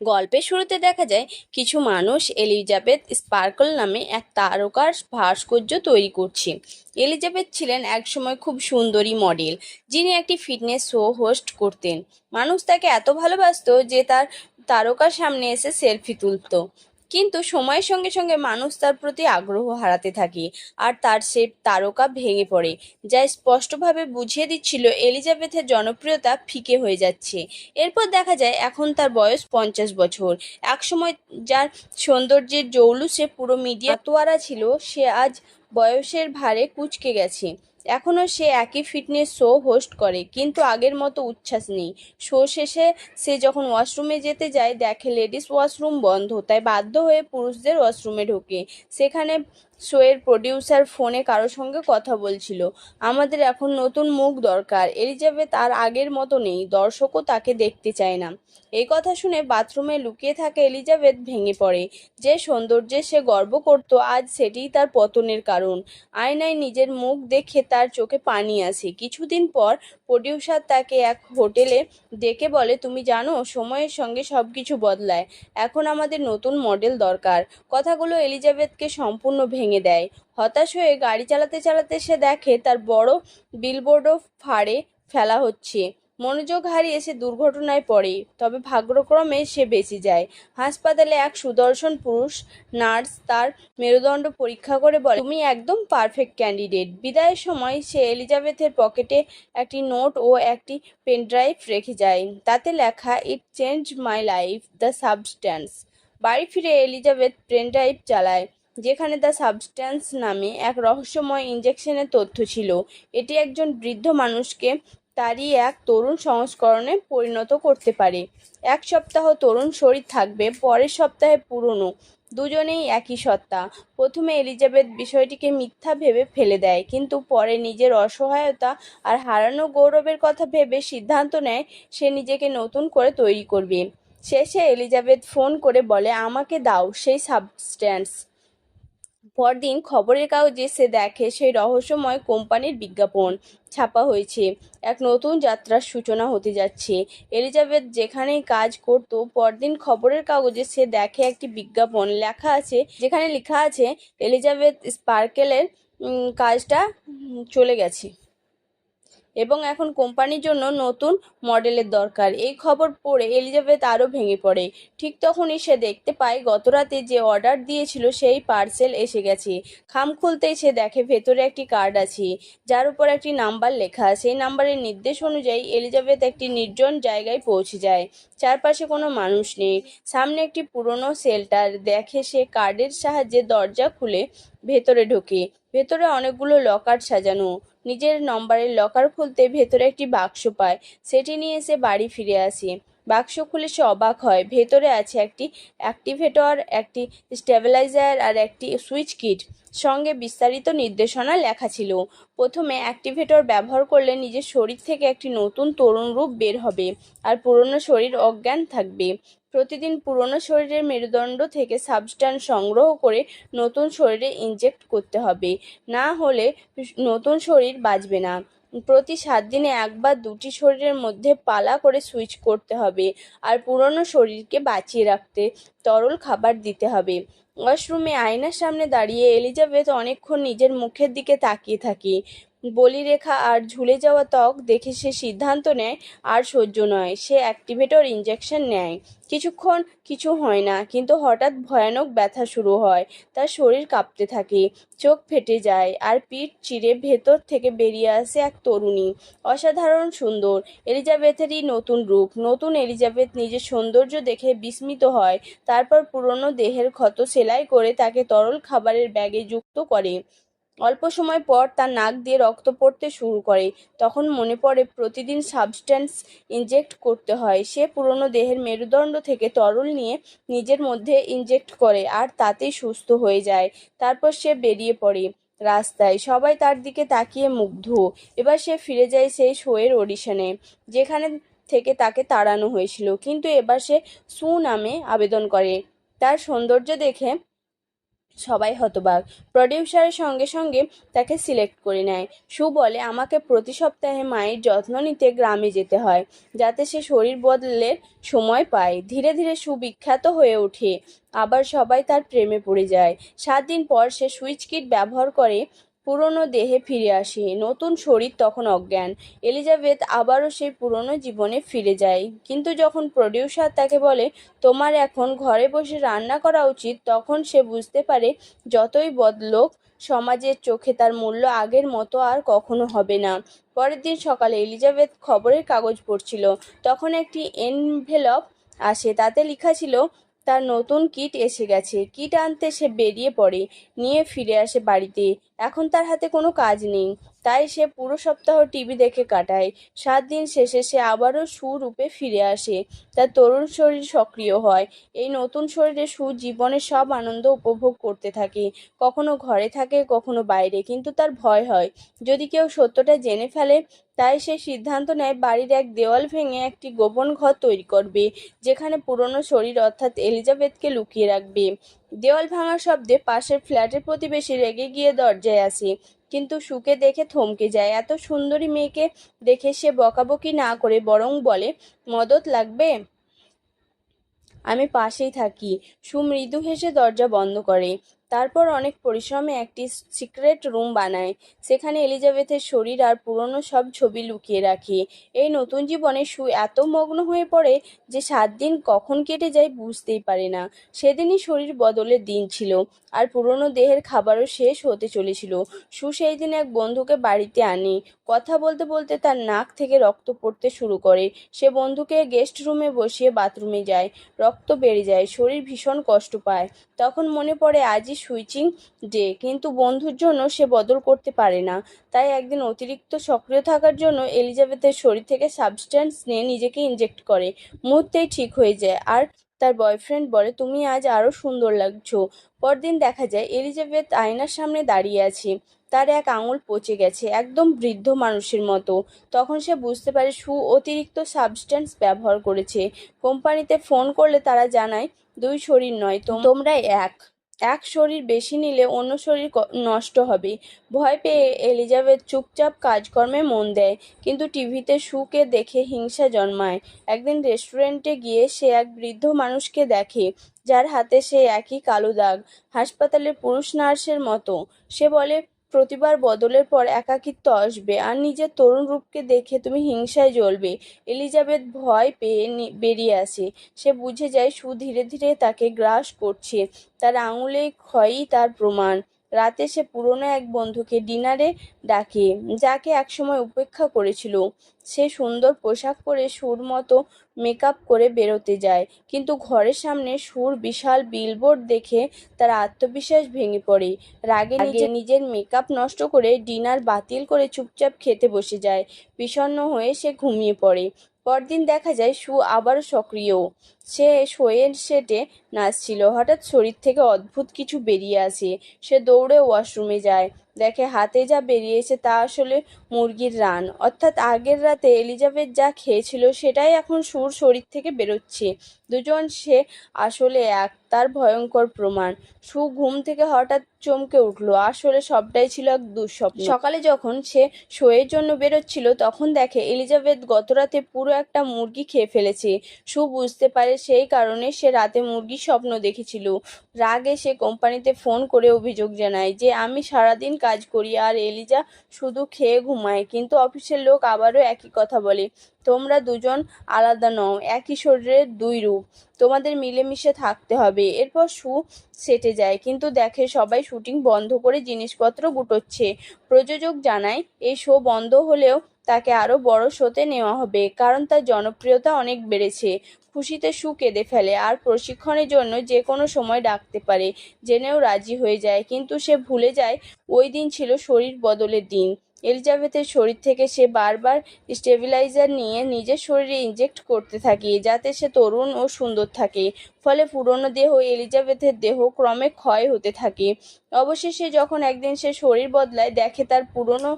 গল্পের শুরুতে দেখা যায়, কিছু মানুষ এলিজাবেথ স্পার্কল নামে এক তারকার ভাস্কর্য তৈরি করছে। এলিজাবেথ ছিলেন একসময় খুব সুন্দরী মডেল, যিনি একটি ফিটনেস শো হোস্ট করতেন। মানুষ তাকে এত ভালোবাসত যে তার তারকার সামনে এসে সেলফি তুলতো। কিন্তু সময়ের সঙ্গে সঙ্গে মানুষ তার প্রতি আগ্রহ হারাতে থাকে আর তার সে তারকা ভেঙে পড়ে, যা স্পষ্টভাবে বুঝিয়ে দিচ্ছিল এলিজাবেথের জনপ্রিয়তা ফিকে হয়ে যাচ্ছে। এরপর দেখা যায় এখন তার বয়স পঞ্চাশ বছর। একসময় যার সৌন্দর্যের জৌলুসে পুরো মিডিয়া, তোয়ারা ছিল, সে আজ বয়সের ভারে কুচকে গেছে। এখনও সে একই ফিটনেস শো হোস্ট করে, কিন্তু আগের মতো উচ্ছ্বাস নেই। শো শেষে সে যখন ওয়াশরুমে যেতে যায়, দেখে লেডিস ওয়াশরুম বন্ধ, তাই বাধ্য হয়ে পুরুষদের ওয়াশরুমে ঢোকে। সেখানে শোয়ের প্রডিউসার ফোনে কারোর সঙ্গে কথা বলছিল। আমাদের এখন নতুন মুখ দরকার। এলিজাবেথ আর আগের মতো নেই, দর্শকও তাকে দেখতে চায় না। এই কথা শুনে বাথরুমে লুকিয়ে থাকা এলিজাবেথ ভেঙে পড়ে। যে সৌন্দর্যে সে গর্ব করত, আজ সেটিই তার পতনের কারণ। আয়নায় নিজের মুখ দেখে তার চোখে পানি আসে কিছুদিন পর প্রডিউসার তাকে এক হোটেলে ডেকে বলে, তুমি জানো, সময়ের সঙ্গে সব কিছু বদলায়। এখন আমাদের নতুন মডেল দরকার। কথাগুলো এলিজাবেথকে সম্পূর্ণ ভেঙে দেয়। হতাশ হয়ে গাড়ি চালাতে চালাতে সে দেখে তার বড় বিলবোর্ডও ফাড়ে ফেলা হচ্ছে। মনোযোগ হারিয়ে সে দুর্ঘটনায় পড়ে, তবে ভাগ্যক্রমে সে বেঁচে যায়। হাসপাতালে এক সুদর্শন পুরুষ, নার্স তার মেরুদণ্ড পরীক্ষা করে বলে, তুমি একদম পারফেক্ট ক্যান্ডিডেট। বিদায়ের সময় সে এলিজাবেথের পকেটে একটি নোট ও একটি পেনড্রাইভ রেখে যায়। তাতে লেখা, it change my life, the substance. বাড়ি ফিরে এলিজাবেথ পেনড্রাইভ চালায়, যেখানে দ্য সাবস্ট্যান্স নামে এক রহস্যময় ইঞ্জেকশনের তথ্য ছিল। এটি একজন বৃদ্ধ মানুষকে তারই এক তরুণ সংস্করণে পরিণত করতে পারে। এক সপ্তাহ তরুণ শরীর থাকবে, পরের সপ্তাহে পুরনো। দুজনেই একই সত্তা। প্রথমে এলিজাবেথ বিষয়টিকে মিথ্যা ভেবে ফেলে দেয়, কিন্তু পরে নিজের অসহায়তা আর হারানো গৌরবের কথা ভেবে সিদ্ধান্ত নেয়, সে নিজেকে নতুন করে তৈরি করবে। শেষে এলিজাবেথ ফোন করে বলে, আমাকে দাও সেই সাবস্ট্যান্স। পরদিন খবরের কাগজে সে দেখে সেই রহস্যময় কোম্পানির বিজ্ঞাপন ছাপা হয়েছে। এক নতুন যাত্রার সূচনা হতে যাচ্ছে। এলিজাবেথ যেখানেই কাজ করত, পরদিন খবরের কাগজে সে দেখে একটি বিজ্ঞাপন লেখা আছে, যেখানে লেখা আছে, এলিজাবেথ স্পার্কেলের কাজটা চলে গেছে। এবং এখন কোম্পানির জন্য নতুন মডেলের দরকার। এই খবর পড়ে এলিজাবেথ আরও ভেঙে পড়ে। ঠিক তখনই সে দেখতে পায়, গতরাতে যে অর্ডার দিয়েছিল সেই পার্সেল এসে গেছে। খাম খুলতেই সে দেখে ভেতরে একটি কার্ড আছে, যার উপর একটি নাম্বার লেখা। সেই নাম্বারের নির্দেশ অনুযায়ী এলিজাবেথ একটি নির্জন জায়গায় পৌঁছে যায়। চারপাশে কোনো মানুষ নেই। সামনে একটি পুরনো শেল্টার। দেখে সে কার্ডের সাহায্যে দরজা খুলে ভেতরে ঢোকে। ভেতরে অনেকগুলো লকার সাজানো। নিজের নম্বরের লকার খুলতে ভেতরে একটি বাক্স পায়। সেটি নিয়ে সে বাড়ি ফিরে আসে। বাক্স খুলে সে অবাক হয়। ভেতরে আছে একটি অ্যাক্টিভেটর একটি স্টেবিলাইজার আর একটি সুইচ কিট সঙ্গে বিস্তারিত নির্দেশনা লেখা ছিল। প্রথমে অ্যাক্টিভেটর ব্যবহার করলে নিজের শরীর থেকে একটি নতুন তরুণ রূপ বের হবে। আর পুরনো শরীর অজ্ঞান থাকবে। প্রতিদিন পুরনো শরীরের মেরুদণ্ড থেকে সাবস্ট্যান্স সংগ্রহ করে নতুন শরীরে ইনজেক্ট করতে হবে। না হলে নতুন শরীর বাঁচবে না। প্রতি সাত দিনে একবার দুটি শরীরের মধ্যে পালা করে সুইচ করতে হবে আর পুরনো শরীরকে বাঁচিয়ে রাখতে তরল খাবার দিতে হবে। ওয়াশরুমে আয়নার সামনে দাঁড়িয়ে এলিজাবেথ অনেকক্ষণ নিজের মুখের দিকে তাকিয়ে থাকে। বলিরেখা আর ঝুলে যাওয়া ত্বক দেখে সে সিদ্ধান্ত নেয়, আর সহ্য নয়। সে অ্যাক্টিভেটর ইঞ্জেকশন নেয়। কিছুক্ষণ কিছু হয় না, কিন্তু হঠাৎ ভয়ানক ব্যথা শুরু হয়। তার শরীর কাঁপতে থাকে, চোখ ফেটে যায়, আর পিঠ চিরে ভেতর থেকে বেরিয়ে আসে এক তরুণী। অসাধারণ সুন্দর। এলিজাবেথেরই নতুন রূপ, নতুন এলিজাবেথ নিজের সৌন্দর্য দেখে বিস্মিত হয়। তারপর পুরনো দেহের ক্ষত সেলাই করে তাকে তরল খাবারের ব্যাগে যুক্ত করে। অল্প সময় পর তার নাক দিয়ে রক্ত পড়তে শুরু করে। তখন মনে পড়ে প্রতিদিন সাবস্ট্যান্স ইনজেক্ট করতে হয়। সে পুরনো দেহের মেরুদণ্ড থেকে তরল নিয়ে নিজের মধ্যে ইনজেক্ট করে আর তাতেই সুস্থ হয়ে যায়। তারপর সে বেরিয়ে পড়ে রাস্তায়। সবাই তার দিকে তাকিয়ে মুগ্ধ। এবার সে ফিরে যায় সেই শোয়ের অডিশনে যেখানে থেকে তাকে তাড়ানো হয়েছিল। কিন্তু এবার সে সু নামে আবেদন করে। তার সৌন্দর্য দেখে সবাই হতবাক। প্রডিউসারের সঙ্গে সঙ্গে তাকে সিলেক্ট করে নেয়। সু বলে, আমাকে প্রতি সপ্তাহে মায়ের যত্ন নিতে গ্রামে যেতে হয়, যাতে সে শরীর বদলের সময় পায়। ধীরে ধীরে সুবিখ্যাত হয়ে ওঠে। আবার সবাই তার প্রেমে পড়ে যায়। সাত দিন পর সে সুইচ কিট ব্যবহার করে পুরনো দেহে ফিরে আসে। নতুন শরীর তখন অজ্ঞান। এলিজাবেথ আবারও সেই পুরনো জীবনে ফিরে যায়। কিন্তু যখন প্রডিউসার তাকে বলে, তোমার এখন ঘরে বসে রান্না করা উচিত, তখন সে বুঝতে পারে, যতই বদলোক, সমাজের চোখে তার মূল্য আগের মতো আর কখনো হবে না। পরের দিন সকালে এলিজাবেথ খবরের কাগজ পড়ছিল। তখন একটি এনভেলপ আসে। তাতে লেখা ছিল, তার নতুন কিট এসে গেছে। কিট আনতে সে বেরিয়ে পড়ে। নিয়ে ফিরে আসে বাড়িতে। এখন তার হাতে কোনো কাজ নেই। তাই সে পুরো সপ্তাহ টিভি দেখে কাটায়। সাত দিন শেষে সে আবারও সুরূপে ফিরে আসে। তার তরুণ শরীর সক্রিয় হয়। এই নতুন শরীরে সু জীবনের সব আনন্দ উপভোগ করতে থাকে। কখনো ঘরে থাকে, কখনো বাইরে। কিন্তু তার ভয় হয়। যদি কেউ সত্যটা জেনে ফেলে, তাই সে সিদ্ধান্ত নেয় বাড়ির এক দেওয়াল ভেঙে একটি গোপন ঘর তৈরি করবে, যেখানে পুরনো শরীর অর্থাৎ এলিজাবেথকে লুকিয়ে রাখবে। দেওয়াল ভাঙার শব্দে পাশের ফ্ল্যাটের প্রতিবেশী রেগে গিয়ে দরজায় আসি, কিন্তু সুকে দেখে থমকে যায়। এত সুন্দরী মেয়েকে দেখে সে বকাবকি না করে বরং বলে, মদত লাগবে? আমি পাশেই থাকি। সুমৃদু হেসে দরজা বন্ধ করে। তারপর অনেক পরিশ্রমে একটি সিক্রেট রুম বানায়। সেখানে এলিজাবেথের শরীর আর পুরনো সব ছবি লুকিয়ে রাখে। এই নতুন জীবনে সু এত মগ্ন হয়ে পড়ে যে সাত দিন কখন কেটে যায় বুঝতেই পারে না। সেদিনই শরীর বদলের দিন ছিল আর পুরনো দেহের খাবারও শেষ হতে চলেছিল। সু সেই দিন এক বন্ধুকে বাড়িতে আনে। কথা বলতে বলতে তার নাক থেকে রক্ত পড়তে শুরু করে। সে বন্ধুকে গেস্ট রুমে বসিয়ে বাথরুমে যায়। রক্ত বেড়ে যায়, শরীর ভীষণ কষ্ট পায়। তখন মনে পড়ে আজই সুইচিং ডে। কিন্তু বন্ধুর জন্য সে বদল করতে পারে না। তাই একদিন অতিরিক্ত সক্রিয় থাকার জন্য এলিজাবেথের শরীর থেকে সাবস্ট্যান্স নিয়ে নিজেকে ইনজেক্ট করে। মুহূর্তেই ঠিক হয়ে যায়। আর তার বয়ফ্রেন্ড বলে, তুমি আজ আরও সুন্দর লাগছো। পরদিন দেখা যায়, এলিজাবেথ আয়নার সামনে দাঁড়িয়ে আছে। তার এক আঙুল পচে গেছে, একদম বৃদ্ধ মানুষের মতো। তখন সে বুঝতে পারে, সু অতিরিক্ত সাবস্ট্যান্স ব্যবহার করেছে। কোম্পানিতে ফোন করলে তারা জানায়, দুই শরীর নয় তোমরা এক। এক শরীর বেশি নিলে অন্য শরীর নষ্ট হবে। ভয় পেয়ে এলিজাবেথ চুপচাপ কাজকর্মে মন দেয়, কিন্তু টিভিতে সুকে দেখে হিংসা জন্মায়। একদিন রেস্টুরেন্টে গিয়ে সে এক বৃদ্ধ মানুষকে দেখে, যার হাতে সে একই কালো দাগ, হাসপাতালের পুরুষ নার্সের মতো। সে বলে প্রতিবার বদলের পর একাকিত্ব আসবে। আর নিজের তরুণ রূপকে দেখে তুমি হিংসায় জ্বলবে। এলিজাবেথ ভয় পেয়ে বেরিয়ে আসে। সে বুঝে যায় সু ধীরে ধীরে তাকে গ্রাস করছে। তার আঙুলে ক্ষয়ই তার প্রমাণ। রাতে সে পুরনো এক বন্ধুকে ডিনারে ডাকে যাকে একসময় উপেক্ষা করেছিল। সে সুন্দর পোশাক পরে সুর মতো মেকআপ করে বেরোতে যায় কিন্তু ঘরের সামনে সুর বিশাল বিলবোর্ড দেখে তার আত্মবিশ্বাস ভেঙে পড়ে। রাগে নিজে নিজের মেকআপ নষ্ট করে ডিনার বাতিল করে চুপচাপ খেতে বসে যায়। বিষণ্ণ হয়ে সে ঘুমিয়ে পড়ে। পরদিন দেখা যায় সু আবার সক্রিয়। সে শোয়ের সেটে নাচছিল। হঠাৎ শরীর থেকে অদ্ভুত কিছু বেরিয়ে আসে। সে দৌড়ে ওয়াশরুমে যায়। দেখে হাতে যা বেরিয়েছে তা আসলে মুরগির রান। অর্থাৎ আগের রাতে এলিজাবেথ যা খেয়েছিল সেটাই এখন সুর শরীর থেকে বেরোচ্ছে। দুজন সে আসলে এক, তার ভয়ঙ্কর প্রমাণ। সু ঘুম থেকে হঠাৎ চমকে উঠল। আসলে সবটাই ছিল এক দুঃস্বপ্ন। সকালে যখন সে শোয়ের জন্য বেরোচ্ছিল, তখন দেখে এলিজাবেথ গতরাতে পুরো একটা মুরগি খেয়ে ফেলেছে। সু বুঝতে পারে সেই কারণে সে রাতে মুরগির স্বপ্ন দেখেছিল। রাগে সে কোম্পানিতে ফোন করে অভিযোগ জানায় যে, আমি সারাদিন কাজ করি। আর এলিজা শুধু খেয়ে ঘুমায়, কিন্তু অফিসের লোক আবারও একই কথা বলে, তোমরা দুজন আলাদা নও, একই শরীরের দুই রূপ, তোমাদের মিলেমিশে থাকতে হবে। এরপর সু সেটে যায়, কিন্তু দেখে সবাই শুটিং বন্ধ করে জিনিসপত্র গুটোচ্ছে। প্রযোজক জানায়, এই শো বন্ধ হলেও তাকে আরও বড় শোতে নেওয়া হবে, কারণ তার জনপ্রিয়তা অনেক বেড়েছে। খুশিতে সু কেঁদে ফেলে আর প্রশিক্ষণের জন্য যে কোনো সময় ডাকতে পারে, জেনেও রাজি হয়ে যায়। কিন্তু সে ভুলে যায়, ওই দিন ছিল শরীর বদলের দিন। এলিজাবেথের শরীর থেকে সে বারবার স্টেবিলাইজার নিয়ে নিজের শরীরে ইনজেক্ট করতে থাকে, যাতে সে তরুণ ও সুন্দর থাকে। ফলে পুরনো দেহ এলিজাবেথের দেহ ক্রমে ক্ষয় হতে থাকে। অবশেষে যখন একদিন সে শরীর বদলায়, দেখে তার পুরনো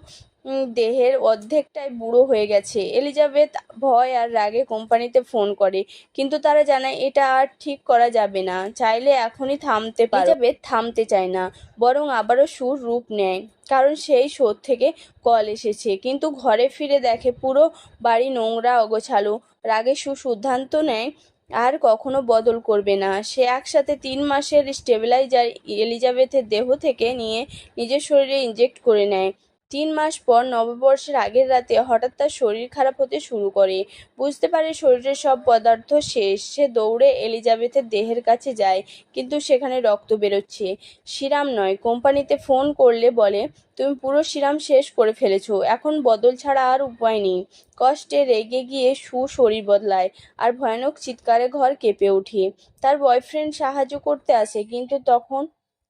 দেহের অর্ধেকটাই বুড়ো হয়ে গেছে। এলিজাবেথ ভয় আর রাগে কোম্পানিতে ফোন করে, কিন্তু তারা জানায় এটা আর ঠিক করা যাবে না। চাইলে এখনই থামতে পারে। এলিজাবেথ থামতে চায় না, বরং আবারও সুর রূপ নেয়, কারণ সেই শোধ থেকে কল এসেছে। কিন্তু ঘরে ফিরে দেখে পুরো বাড়ি নোংরা, অগোছালো। রাগে সু সিদ্ধান্ত নেয়, আর কখনো বদল করবে না। সে একসাথে তিন মাসের স্টেবিলাইজার এলিজাবেথের দেহ থেকে নিয়ে নিজের শরীরে ইনজেক্ট করে নেয়। তিন মাস পর নববর্ষের আগের রাতে হঠাৎ তার শরীর খারাপ হতে শুরু করে। বুঝতে পারে শরীরের সব পদার্থ শেষ। সে দৌড়ে এলিজাবেথের দেহের কাছে যায়, কিন্তু সেখানে রক্ত বেরোচ্ছে। সিরাম নয়, কোম্পানিতে ফোন করলে বলে, তুমি পুরো সিরাম শেষ করে ফেলেছো। এখন বদল ছাড়া আর উপায় নেই কষ্টে রেগে গিয়ে সু শরীর বদলায় আর ভয়ানক চিৎকারে ঘর কেঁপে ওঠে। তার বয়ফ্রেন্ড সাহায্য করতে আসে, কিন্তু তখন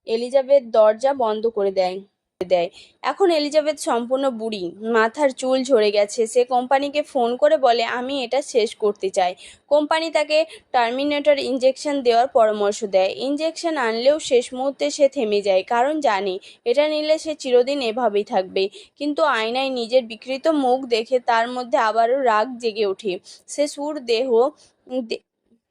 এলিজাবেথ দরজা বন্ধ করে দেয়। দেয়। এখন এলিজাবেথ সম্পূর্ণ বুড়ি, মাথার চুল ঝরে গেছে। সে কোম্পানিকে ফোন করে বলে, আমি এটা শেষ করতে চাই। কোম্পানি তাকে টার্মিনেটর ইঞ্জেকশন দেওয়ার পরামর্শ দেয়। ইঞ্জেকশন আনলেও শেষ মুহূর্তে সে থেমে যায়, কারণ জানে, এটা নিলে সে চিরদিন এভাবেই থাকবে। কিন্তু আয়নায় নিজের বিকৃত মুখ দেখে তার মধ্যে আবারও রাগ জেগে ওঠে। সে সুর, দেহ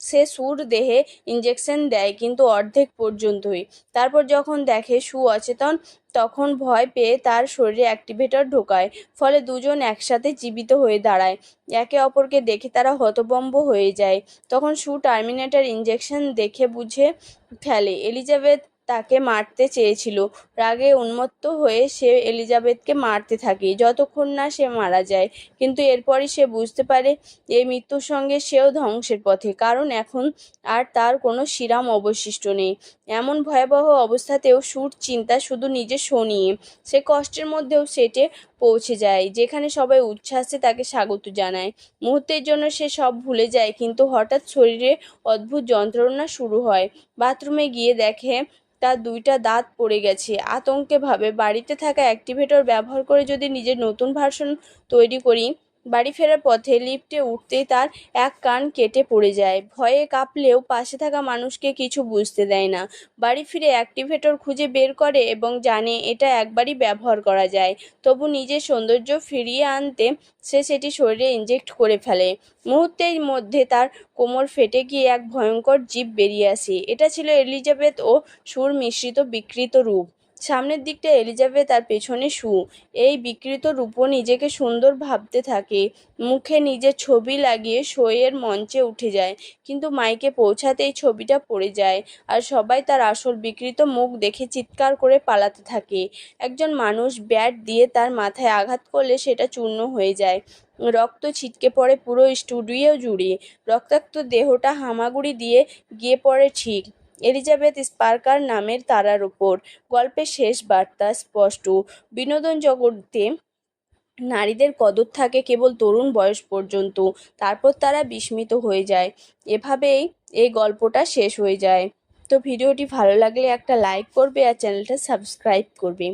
সে সুর দেহে ইঞ্জেকশন দেয় কিন্তু অর্ধেক পর্যন্তই। তারপর যখন দেখে সু অচেতন তখন ভয় পেয়ে তার শরীরে অ্যাক্টিভেটর ঢোকায়, ফলে দুজন একসাথে জীবিত হয়ে দাঁড়ায়। একে অপরকে দেখে তারা হতবম্ব হয়ে যায়। তখন সু টার্মিনেটার ইঞ্জেকশন দেখে বুঝে ফেলে। এলিজাবেথ তাকে মারতে চেয়েছিল। রাগে উন্মত্ত হয়ে সে এলিজাবেথকে মারতে থাকে। যতক্ষণ না সে মারা যায়, কিন্তু এরপরই সে বুঝতে পারে এই মৃত্যুর সঙ্গে সেও ধ্বংসের পথে, কারণ এখন আর তার কোনো শিরাম অবশিষ্ট নেই। এমন ভয়াবহ অবস্থাতেও সুর, চিন্তা শুধু নিজে শোনিয়ে সে কষ্টের মধ্যেও সেটে পৌঁছে যায়, যেখানে সবাই উচ্ছ্বাসে তাকে স্বাগত জানায়। মুহূর্তের জন্য সে সব ভুলে যায়, কিন্তু হঠাৎ শরীরে অদ্ভুত যন্ত্রণা শুরু হয়। বাথরুমে গিয়ে দেখে তার দুইটা দাঁত পড়ে গেছে। আতঙ্কে ভাবে, বাড়িতে থাকা অ্যাক্টিভেটর ব্যবহার করে যদি নিজের নতুন ভার্সন তৈরি করি বাড়ি ফেরার পথে লিফটে উঠতেই তার এক কান কেটে পড়ে যায়। ভয়ে কাঁপলেও পাশে থাকা মানুষকে কিছু বুঝতে দেয় না। বাড়ি ফিরে অ্যাক্টিভেটর খুঁজে বের করে এবং জানে এটা একবারই ব্যবহার করা যায়। তবু নিজের সৌন্দর্য ফিরিয়ে আনতে সে সেটি শরীরে ইনজেক্ট করে ফেলে। মুহূর্তের মধ্যে তার কোমর ফেটে গিয়ে এক ভয়ঙ্কর জীব বেরিয়ে আসে। এটা ছিল এলিজাবেথ ও সুর মিশ্রিত বিকৃত রূপ। সামনের দিকটা এলিজাবেথ আর পেছনে সু এই বিকৃত রূপও নিজেকে সুন্দর ভাবতে থাকে। মুখে নিজের ছবি লাগিয়ে শোয়ের মঞ্চে উঠে যায়, কিন্তু মাইকে পৌঁছাতে এই ছবিটা পড়ে যায় আর সবাই তার আসল বিকৃত মুখ দেখে চিৎকার করে পালাতে থাকে। একজন মানুষ ব্যাট দিয়ে তার মাথায় আঘাত করলে সেটা চূর্ণ হয়ে যায়। রক্ত ছিটকে পড়ে পুরো স্টুডিও জুড়ে। রক্তাক্ত দেহটা হামাগুড়ি দিয়ে গিয়ে পড়ে ঠিক। এলিজাবেথ স্পার্কার নামের তারার উপর গল্পের শেষ বার্তা স্পষ্ট। বিনোদন জগতে নারীদের কদর থাকে কেবল তরুণ বয়স পর্যন্ত, তারপর তারা বিস্মিত হয়ে যায়। এভাবেই এই গল্পটা শেষ হয়ে যায়। তো ভিডিওটি ভালো লাগলে একটা লাইক করবে আর চ্যানেলটা সাবস্ক্রাইব করবে।